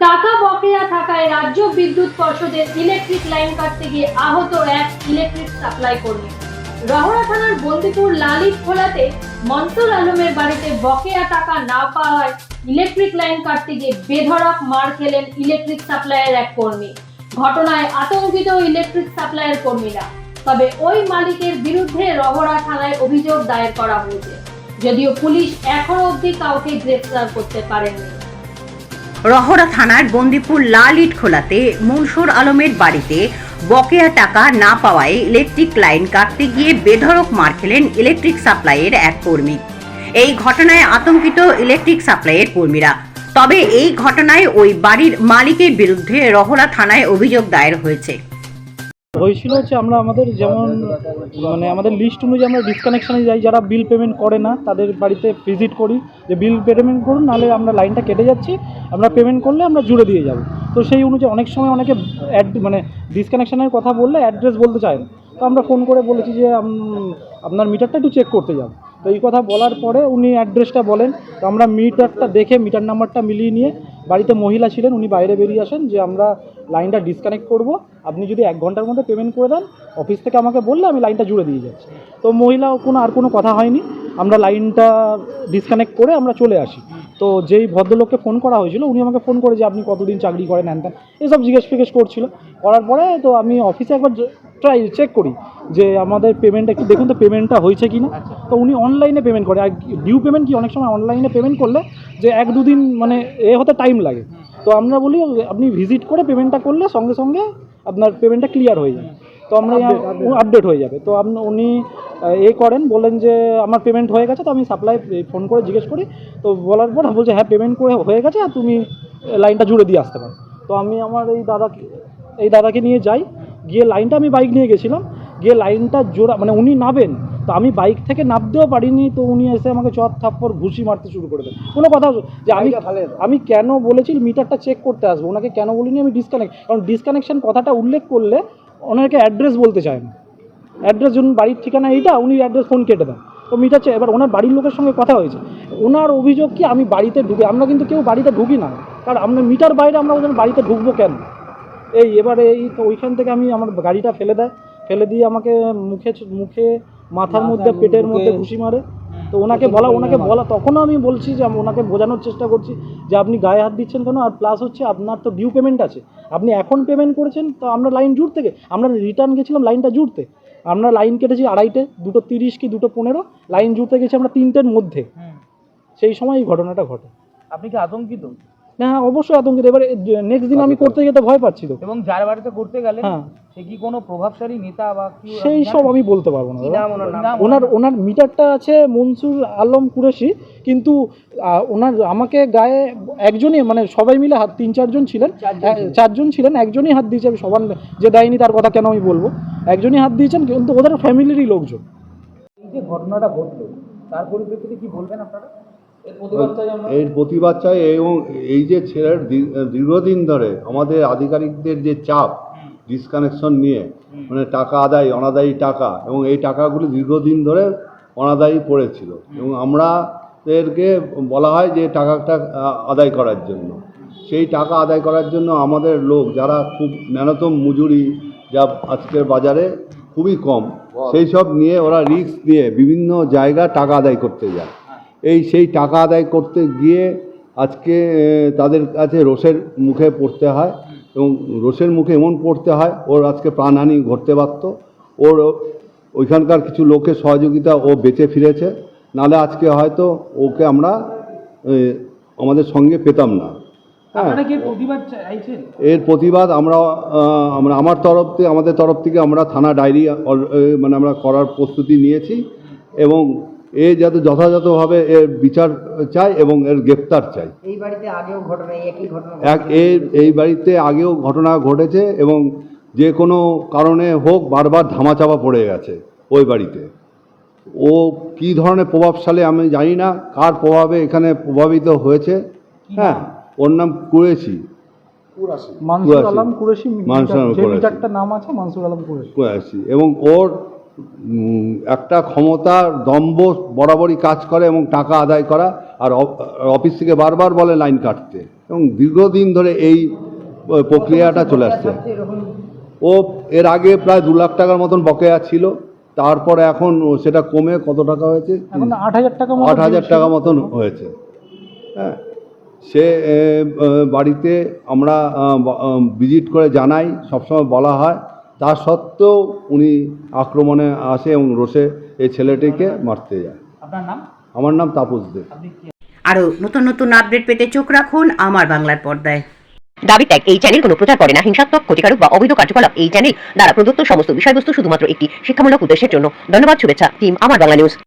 টাকা বকেয়া থাকায় রাজ্য বিদ্যুৎ পর্ষদের ইলেকট্রিক লাইন কাটতে গিয়ে আহত এক ইলেকট্রিক সাপ্লাই কর্মী। রহরা থানার বন্দিপুর লালিত খোলাতে মনসুর আলমের বাড়িতে বকেয়া টাকা না পাওয়ায় ইলেকট্রিক লাইন কাটতে গিয়ে বেধড়ক মার খেলেন ইলেকট্রিক সাপ্লাইয়ের এক কর্মী। ঘটনায় আতঙ্কিত ইলেকট্রিক সাপ্লাইয়ের কর্মীরা। তবে ওই মালিকের বিরুদ্ধে রহরা থানায় অভিযোগ দায়ের করা হয়েছে। যদিও পুলিশ এখনও অবধি কাউকে গ্রেফতার করতে পারেনি। রহরা থানার বন্দিপুর লাল ইট খোলাতে মনসুর আলমের বাড়িতে বকেয়া টাকা না পাওয়ায় ইলেকট্রিক লাইন কাটতে গিয়ে বেধরক মার খেলেন ইলেকট্রিক সাপ্লাইয়ের এক কর্মী। এই ঘটনায় আতঙ্কিত ইলেকট্রিক সাপ্লাইয়ের কর্মীরা। তবে এই ঘটনায় ওই বাড়ির মালিকের বিরুদ্ধে রহরা থানায় অভিযোগ দায়ের হয়েছে। হয়েছিল হচ্ছে আমরা আমাদের যেমন মানে আমাদের লিস্ট অনুযায়ী আমরা ডিসকানেকশানে যাই, যারা বিল পেমেন্ট করে না, তাদের বাড়িতে ভিজিট করি। যে বিল পেমেন্ট করুন, নাহলে আমরা লাইনটা কেটে যাচ্ছি। আমরা পেমেন্ট করলে আমরা জুড়ে দিয়ে যাব। তো সেই অনুযায়ী অনেক সময় অনেকে অ্যাড মানে ডিসকানেকশানের কথা বললে অ্যাড্রেস বলতে চায় না। তো আমরা ফোন করে বলেছি যে আপনার মিটারটা একটু চেক করতে যাব তো এই কথা বলার পরে উনি অ্যাড্রেসটা বলেন। তো আমরা মিটারটা দেখে মিটার নাম্বারটা মিলিয়ে নিয়ে বাড়িতে মহিলা ছিলেন, উনি বাইরে বেরিয়ে আসেন যে আমরা লাইনটা ডিসকানেক্ট করব। আপনি যদি এক ঘণ্টার মধ্যে পেমেন্ট করে দেন অফিস থেকে আমাকে বললে আমি লাইনটা জুড়ে দিয়ে যাচ্ছি। তো মহিলা কোনো আর কোনো কথা হয়নি। আমরা লাইনটা ডিসকানেক্ট করে আমরা চলে আসি। তো যেই ভদ্রলোককে ফোন করা হয়েছিল উনি আমাকে ফোন করে যে আপনি কতদিন চাকরি করেন হ্যান ত্যান এসব জিজ্ঞেস ফিজ্ঞেস করছিল। করার পরে তো আমি অফিসে একবার ট্রাই চেক করি যে আমাদের পেমেন্ট একটু দেখুন তো পেমেন্টটা হয়েছে কি না তো উনি অনলাইনে পেমেন্ট করে। আর ডিউ পেমেন্ট কি? অনেক সময় অনলাইনে পেমেন্ট করলে যে এক দুদিন মানে এ হতে টাইম লাগে। তো আমরা বলি আপনি ভিজিট করে পেমেন্টটা করলে সঙ্গে সঙ্গে আপনার পেমেন্টটা ক্লিয়ার হয়ে যাবে তো আমরা আপডেট হয়ে যাবে। তো আপনি উনি এ করেন বলেন যে আমার পেমেন্ট হয়ে গেছে তো আমি সাপ্লাই ফোন করে জিজ্ঞেস করি। তো বলার পর বলছে হ্যাঁ পেমেন্ট করে হয়ে গেছে আর তুমি লাইনটা জুড়ে দিয়ে আসতে পারো। তো আমি আমার এই দাদাকে এই দাদাকে নিয়ে যাই। গিয়ে লাইনটা আমি বাইক নিয়ে গেছিলাম। গিয়ে লাইনটা জোড়া মানে উনি নাবেন তো আমি বাইক থেকে নামতেও পারিনি তো উনি এসে আমাকে চট থাপ্পড় ঘুষি মারতে শুরু করে দেন। কোনো কথা যে আমি আমি কেন বলেছি মিটারটা চেক করতে আসব। ওনাকে কেন বলিনি আমি ডিসকানেক্ট কারণ ডিসকানেকশন কথাটা উল্লেখ করলে ওনাকে অ্যাড্রেস বলতে চায় না। অ্যাড্রেস যখন বাড়ির ঠিকানা এইটা উনি অ্যাড্রেস ফোন কেটে দেন। তো মিটার চেয়ে এবার ওনার বাড়ির লোকের সঙ্গে কথা হয়েছে। ওনার অভিযোগ কি আমি বাড়িতে ঢুকে আমরা কিন্তু কেউ বাড়িতে ঢুকি না। কারণ আমরা মিটার বাইরে আমরা ওদের বাড়িতে ঢুকবো কেন? এই এবারে এই তো ওইখান থেকে আমি আমার গাড়িটা ফেলে দেয়। ফেলে দিয়ে আমাকে মুখে মুখে মাথার মধ্যে পেটের মধ্যে ঘুষি মারে। তো ওনাকে বলা ওনাকে বলা তখনও আমি বলছি যে ওনাকে বোঝানোর চেষ্টা করছি যে আপনি গায়ে হাত দিচ্ছেন কেন? আর প্লাস হচ্ছে আপনার তো ডিউ পেমেন্ট আছে। আপনি এখন পেমেন্ট করেছেন তো আমরা লাইন জুড়তে থেকে আমরা রিটার্ন গেছিলাম লাইনটা জুড়তে আমরা লাইন কেটেছি আড়াইটে দুটো তিরিশ কি দুটো পনেরো লাইন জুড়তে গেছি আমরা তিনটের মধ্যে। সেই সময় এই ঘটনাটা ঘটে। আপনি কি আতঙ্কিত? হ্যাঁ অবশ্যই আতঙ্কিত। এবারে নেক্সট দিন আমি করতে যেতে ভয় পাচ্ছি তো। এবং যার বাড়িতে করতে গেলেন হ্যাঁ। কি কোনো প্রভাবশালী নেতা বা সেই সব আমি বলতে পারব না ওনার ওনার মিটারটা আছে মনসুর আলম কুরেশি কিন্তু ওনার আমাকে গায়ে একজনই মানে সবাই মিলে হাত তিন চারজন ছিলেন। চারজন ছিলেন। একজনই হাত দিয়েছে আমি সবার যে দেয়নি তার কথা কেন আমি বলব? একজনই হাত দিয়েছেন কিন্তু ওদের ফ্যামিলিরই লোকজন। এই যে ঘটনাটা ঘটলো তার পরিপ্রেক্ষিতে কি বলবেন আপনারা? এর প্রতিবাদ চাই এবং এই যে ছেলের দীর্ঘদিন ধরে আমাদের আধিকারিকদের যে চাপ ডিসকানেকশন নিয়ে মানে টাকা আদায় অনাদায়ী টাকা এবং এই টাকাগুলি দীর্ঘদিন ধরে অনাদায়ী পড়েছিল। এবং আমরা এদেরকে বলা হয় যে টাকাটা আদায় করার জন্য। সেই টাকা আদায় করার জন্য আমাদের লোক যারা খুব ন্যূনতম মজুরি যা আজকের বাজারে খুবই কম সেই সব নিয়ে ওরা রিস্ক নিয়ে বিভিন্ন জায়গা টাকা আদায় করতে যায়। এই সেই টাকা আদায় করতে গিয়ে আজকে তাদের কাছে রোষের মুখে পড়তে হয়। এবং রোষের মুখে এমন পড়তে হয় ওর আজকে প্রাণহানি ঘটতে পারত। ওর ওইখানকার কিছু লোকের সহযোগিতা ও বেঁচে ফিরেছে। নাহলে আজকে হয়তো ওকে আমরা আমাদের সঙ্গে পেতাম না। হ্যাঁ। এর প্রতিবাদ আমরা আমরা আমার তরফ থেকে আমাদের তরফ থেকে আমরা থানা ডায়েরি মানে আমরা করার প্রস্তুতি নিয়েছি। এবং এ যাতে যথাযথভাবে এর বিচার চাই এবং এর গ্রেপ্তার চাই এই বাড়িতে আগেও ঘটনা একই ঘটনা এক এই এই বাড়িতে আগেও ঘটনা ঘটেছে এবং যে কোনো কারণে হোক বারবার ধামাচাপা পড়ে গেছে ওই বাড়িতে। ও কী ধরনের প্রভাবশালী আমি জানি না কার প্রভাবে এখানে প্রভাবিত হয়েছে? হ্যাঁ ওর নাম কুরেছি মানসুর আলম কুরেশি মানসুর আলম যে কুরেশি। নাম আছে মানসুর আলম কুরেশি। এবং ওর একটা ক্ষমতার দম্ভ বরাবরই কাজ করে এবং টাকা আদায় করা আর অফিস থেকে বারবার বলে লাইন কাটতে এবং দীর্ঘদিন ধরে এই প্রক্রিয়াটা চলে আসছে। ও এর আগে প্রায় দু লাখ টাকার মতন বকেয়া ছিল তারপরে এখন সেটা কমে কত টাকা হয়েছে? আট হাজার টাকা আট হাজার টাকা মতন হয়েছে। হ্যাঁ সে বাড়িতে আমরা ভিজিট করে জানাই সবসময় বলা হয়। তা সত্ত্বেও উনি আক্রমণে আসে এবং রোষে এই ছেলেটিকে মারতে যায়। আপনার নাম? আমার নাম তাপস দে। আরও আরও নতুন নতুন আপডেট পেতে চোখ রাখুন আমার বাংলার পর্দায়। দাবি ত্যাগ এই চ্যানেল কোনো প্রচার করে না। হিংসাত্মক ক্ষতিকারক বা অবৈধ কার্যকলাপ এই চ্যানেল দ্বারা প্রদত্ত সমস্ত বিষয়বস্তু শুধুমাত্র একটি শিক্ষামূলক উদ্দেশ্যের জন্য। ধন্যবাদ শুভেচ্ছা টিম আমার বাংলা নিউজ